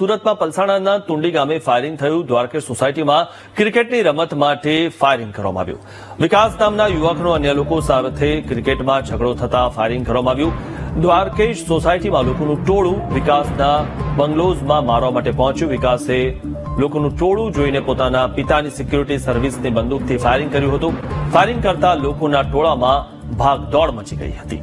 સુરતમાં પલસાણાના તુંડી ગામે ફાયરિંગ થયું. દ્વારકેશ સોસાયટીમાં ક્રિકેટની રમત માટે ફાયરિંગ કરવામાં આવ્યું. વિકાસ નામના યુવકનો અન્ય લોકો સાથે ક્રિકેટમાં ઝઘડો થતા ફાયરિંગ કરવામાં આવ્યું. દ્વારકેશ સોસાયટીમાં લોકોનું ટોળું વિકાસના બંગલોઝમાં મારવા માટે પહોંચ્યું. વિકાસે લોકોનું ટોળું જોઈને પોતાના પિતાની સિક્યુરિટી સર્વિસની બંદૂકથી ફાયરિંગ કર્યું હતું. ફાયરિંગ કરતા લોકોના ટોળામાં ભાગદોડ મચી ગઈ હતી.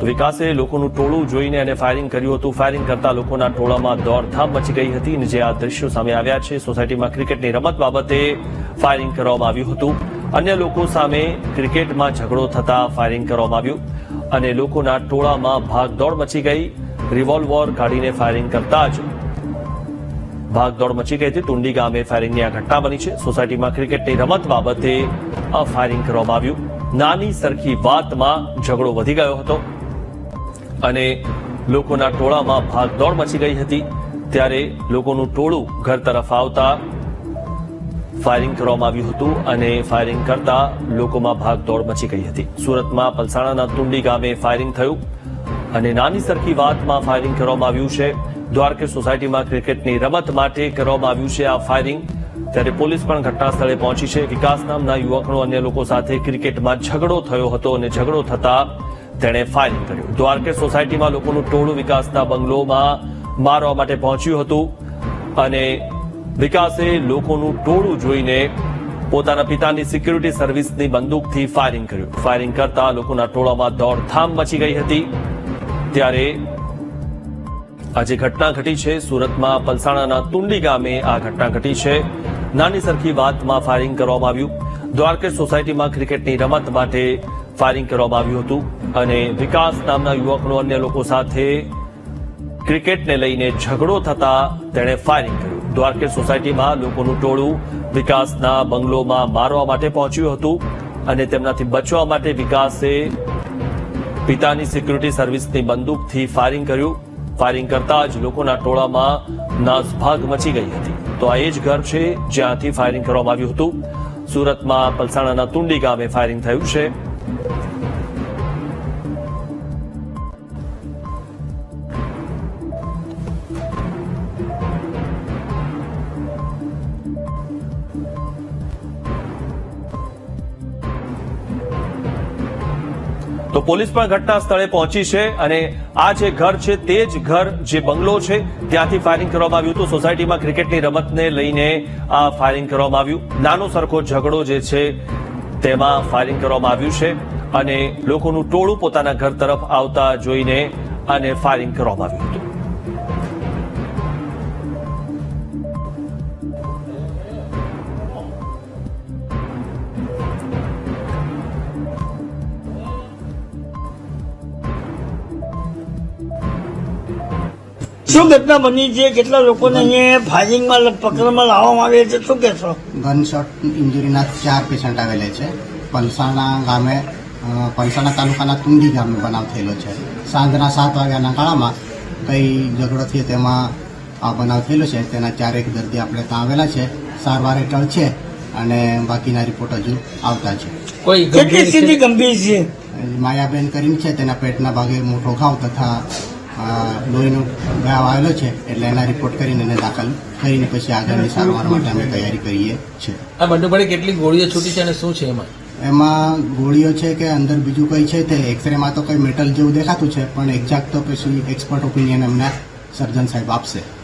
તો વિકાસે લોકોનું ટોળું જોઈને અને ફાયરિંગ કર્યું હતું. ફાયરિંગ કરતા લોકોના ટોળામાં દોડધામ મચી ગઈ હતી અને જે આ દ્રશ્યો સામે આવ્યા છે સોસાયટીમાં ક્રિકેટની રમત બાબતે ફાયરિંગ કરવામાં આવ્યું હતું. અન્ય લોકો સામે ક્રિકેટમાં ઝઘડો થતા ફાયરિંગ કરવામાં આવ્યું. અને લોકોના ટોળામાં ભાગદોડ મચી ગઈ. રિવોલ્વર કાઢીને ફાયરિંગ કરતા જ ભાગદોડ મચી ગઈ હતી. તુંડી ગામે ફાયરિંગની આ ઘટના બની છે. સોસાયટીમાં ક્રિકેટની રમત બાબતે આ ફાયરિંગ કરવામાં આવ્યું. નાની સરખી વાતમાં ઝઘડો વધી ગયો હતો. અને લોકોના ટોળામાં ભાગદોડ મચી ગઈ હતી. ત્યારે લોકોનું ટોળું ઘર તરફ આવતા ફાયરિંગ કરવામાં આવ્યું હતું અને ફાયરિંગ કરતા લોકોમાં ભાગદોડ મચી ગઈ હતી. સુરતમાં પલસાણાના તુંડી ગામે ફાયરિંગ થયું અને નાની સરખી વાતમાં ફાયરિંગ કરવામાં આવ્યું છે. દ્વારકે સોસાયટીમાં ક્રિકેટની રમત માટે કરવામાં આવ્યું છે આ ફાયરિંગ ત્યારે પોલીસ પણ ઘટના સ્થળે પહોંચી છે. વિકાસ નામના યુવકનો અન્ય લોકો સાથે ક્રિકેટમાં ઝઘડો થયો હતો અને ઝઘડો થતા તેણે ફાયરિંગ કર્યું. દ્વારકે સોસાયટીમાં લોકોનું ટોળું વિકાસના બંગલોમાં મારવા માટે પહોંચ્યું હતું અને વિકાસે લોકોનું ટોળું જોઈને પોતાના પિતાની સિક્યુરિટી સર્વિસની બંદૂકથી ફાયરિંગ કર્યું. ફાયરિંગ કરતા લોકોના ટોળામાં દોડધામ મચી ગઈ હતી. ત્યારે આજે ઘટના ઘટી છે, સુરતમાં પલસાણાના તુંડી ગામે આ ઘટના ઘટી છે. નાની સરખી વાતમાં ફાયરિંગ કરવામાં આવ્યું. દ્વારકેશ સોસાયટીમાં ક્રિકેટની રમત માટે ફાયરિંગ કરવામાં આવ્યું હતું. અને વિકાસ નામના યુવકનો અન્ય લોકો સાથે ક્રિકેટને લઈને ઝઘડો થતા તેણે ફાયરિંગ કર્યું. દ્વારકેશ સોસાયટીમાં લોકોનું ટોળું વિકાસના બંગલોમાં મારવા માટે પહોંચ્યું હતું અને તેમનાથી બચવા માટે વિકાસે પિતાની સિક્યુરિટી સર્વિસની બંદૂકથી ફાયરિંગ કર્યું. ફાયરિંગ કરતા જ લોકોના ટોળામાં નાસભાગ મચી ગઈ હતી. તો આ એ જ ઘર છે જ્યાંથી ફાયરિંગ કરવામાં આવ્યું હતું. સુરતમાં પલસાણાના તુંડી ગામે ફાયરિંગ થયું છે. તો પોલીસ પણ ઘટના સ્થળે પહોંચી છે અને આ જે ઘર છે તે જ ઘર જે બંગલો છે, ત્યાંથી ફાયરિંગ કરવામાં આવ્યું હતું. સોસાયટીમાં ક્રિકેટની રમતને લઈને આ ફાયરિંગ કરવામાં આવ્યું. નાનો સરખો ઝઘડો જે છે, તેમાં ફાયરિંગ કરવામાં આવ્યું છે અને લોકોનું ટોળું પોતાના ઘર તરફ આવતા જોઈને અને ફાયરિંગ કરવામાં આવ્યું હતું. શું ઘટના બની છે? કેટલા લોકોને અહીંયા ફાયરિંગમાં પકડમાં લાવવામાં આવે છે? શું કહેશો? ગનશોટ ઇન્જુરીના ચાર પેશન્ટ આવેલા છે. પલસાણા ગામે પલસાણા તાલુકાના તુંડી ગામે બનાવ થયેલો છે. સાંજના સાત વાગ્યાના ગાળામાં કઈ ઝઘડો થયો તેમાં આ બનાવ થયેલો છે. તેના ચારેક દર્દી આપણે ત્યાં આવેલા છે. સારવાર હેઠળ છે અને બાકીના રિપોર્ટ હજુ આવતા છે. કોઈ કેટલી ગંભીર સ્થિતિ ગંભીર છે? માયાબેન કરીને છે. તેના પેટના ભાગે મોટો ઘાવ તથા લોહીનો ઘાવ આવેલો છે એટલે એના રિપોર્ટ કરીને એને દાખલ કરીને પછી આગળની સારવાર માટે અમે તૈયારી કરીએ છીએ. આ બંને કેટલી ગોળીઓ છૂટી છે અને શું છે એમાં? એમાં ગોળીઓ છે કે અંદર બીજું કંઈ છે તે એક્સરેમાં તો કંઈ મેટલ જેવું દેખાતું છે પણ એક્ઝેક્ટ તો પછી એક્સપર્ટ ઓપિનિયન એમને સર્જન સાહેબ આપશે.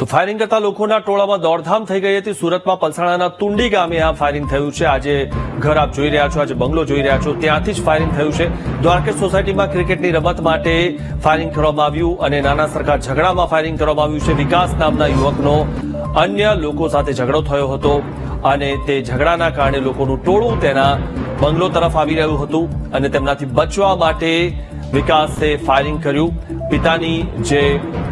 તો ફાયરિંગ કરતા લોકોના ટોળામાં દોડધામ થઈ ગઈ હતી. સુરતમાં પલસાણાના તુંડી ગામે આ ફાયરિંગ થયું છે. આજે ઘર આપ જોઈ રહ્યા છો, આજે બંગલો જોઈ રહ્યા છો. ત્યાંથી જ ફાયરિંગ થયું છે. દ્વારકેશ સોસાયટીમાં ક્રિકેટની રમત માટે ફાયરિંગ કરવામાં આવ્યું અને નાના સરખા ઝઘડામાં ફાયરિંગ કરવામાં આવ્યું છે. વિકાસ નામના યુવકનો અન્ય લોકો સાથે ઝઘડો થયો હતો અને તે ઝઘડાના કારણે લોકોનું ટોળું તેના બંગલો તરફ આવી રહ્યું હતું અને તેમનાથી બચવા માટે વિકાસે ફાયરિંગ કર્યું. પિતાની જે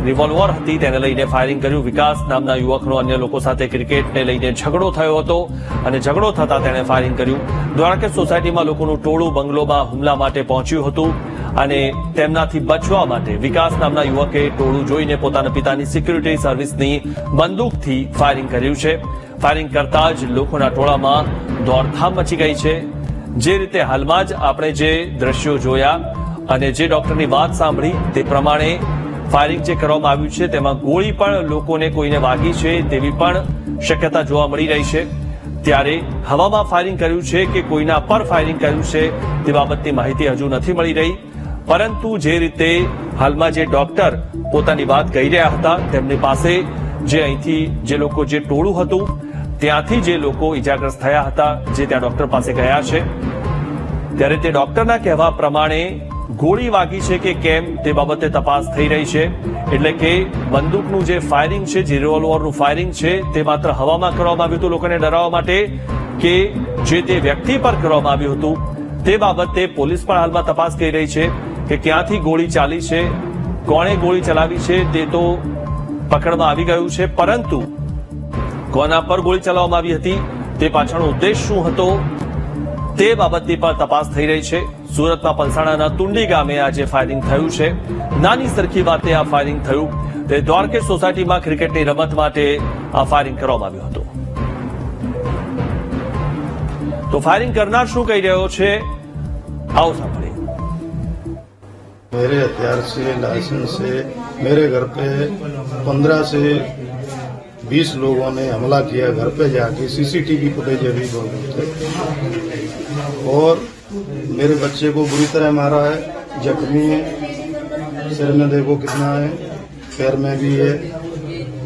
રિવોલ્વર હતી તેને લઈને ફાયરિંગ કર્યું. વિકાસ નામના યુવકનો અન્ય લોકો સાથે ક્રિકેટને લઈને ઝઘડો થયો હતો અને ઝઘડો થતા તેણે ફાયરિંગ કર્યું. દ્વારકેશ સોસાયટીમાં લોકોનું ટોળું બંગલોમાં હુમલા માટે પહોંચ્યું હતું અને તેમનાથી બચવા માટે વિકાસ નામના યુવકે ટોળું જોઈને પોતાના પિતાની સિક્યુરિટી સર્વિસની બંદૂકથી ફાયરિંગ કર્યું છે. ફાયરિંગ કરતા જ લોકોના ટોળામાં દોડધામ મચી ગઈ છે. જે રીતે હાલમાં જ આપણે જે દ્રશ્યો જોયા અને જે ડોક્ટરની વાત સાંભળી તે પ્રમાણે ફાયરિંગ જે કરવામાં આવ્યું છે, તેમાં ગોળી પણ લોકોને કોઈને વાગી છે તેવી પણ શક્યતા જોવા મળી રહી છે. ત્યારે હવામાં ફાયરિંગ કર્યું છે કે કોઈના પર ફાયરિંગ કર્યું છે તે બાબતની માહિતી હજુ નથી મળી રહી. પરંતુ જે રીતે હાલમાં જે ડોક્ટર પોતાની વાત કહી રહ્યા હતા, તેમની પાસે જે અહીંથી જે લોકો જે ટોળું હતું, ત્યાંથી જે લોકો ઈજાગ્રસ્ત થયા હતા, જે ત્યાં ડોક્ટર પાસે ગયા છે. ત્યારે તે ડોક્ટરના કહેવા પ્રમાણે ગોળી વાગી છે કે કેમ તે બાબતે તપાસ થઈ રહી છે. એટલે કે બંદૂકનું જે ફાયરિંગ છે, જે રિવોલ્વરનું ફાયરિંગ છે, તે માત્ર હવામાં કરવામાં આવ્યું હતું. લોકોને ડરાવવા માટે કે જે તે વ્યક્તિ પર કરવામાં આવ્યું હતું, તે બાબતે પોલીસ પણ હાલમાં તપાસ કરી રહી છે કે ક્યાંથી ગોળી ચાલી છે, કોણે ગોળી ચલાવી છે, તે તો પકડમાં આવી ગયું છે. પરંતુ કોના પર ગોળી ચલાવવામાં આવી હતી, તે પાછળનો ઉદ્દેશ શું હતો, તે બાબતની પણ તપાસ થઈ રહી છે. સુરતમાં પલસાણાના તુંડી ગામે આજે ફાયરિંગ થયું છે નાની સરખી વાતે આ ફાયરિંગ થયું તે દ્વારકેશ સોસાયટીમાં ક્રિકેટની રમત માટે આ ફાયરિંગ કરવામાં આવ્યું હતું તો ફાયરિંગ કરનાર શું કહી રહ્યો છે આવો સાંભળીએ मेरे हथियार से लाइसेंस से मेरे घर पे पंद्रह से बीस लोगों ने हमला किया घर पे जाके सीसीटीवी फुटेज अभी मौजूद है और मेरे बच्चे को बुरी तरह मारा है जख्मी है सिर में देखो कितना है पैर में भी है।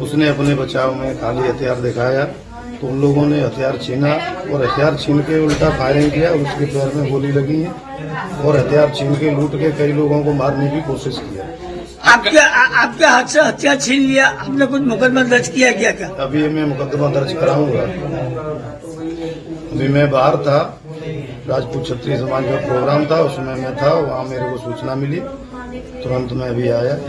उसने अपने बचाव में खाली हथियार दिखाया तो उन लोगों ने हथियार छीना और हथियार छीन के उल्टा फायरिंग किया और उसके पैर में गोली लगी है और हथियार छीन के लूट के कई लोगों को मारने की कोशिश किया आपके आपके हाथ से हथियार छीन लिया आपने कुछ मुकदमा दर्ज किया गया क्या? अभी मैं मुकदमा दर्ज कराऊँगा। अभी मैं बाहर था राजपूत क्षत्रिय समाज का प्रोग्राम था उसमें मैं था वहाँ मेरे को सूचना मिली तुरंत मैं अभी आया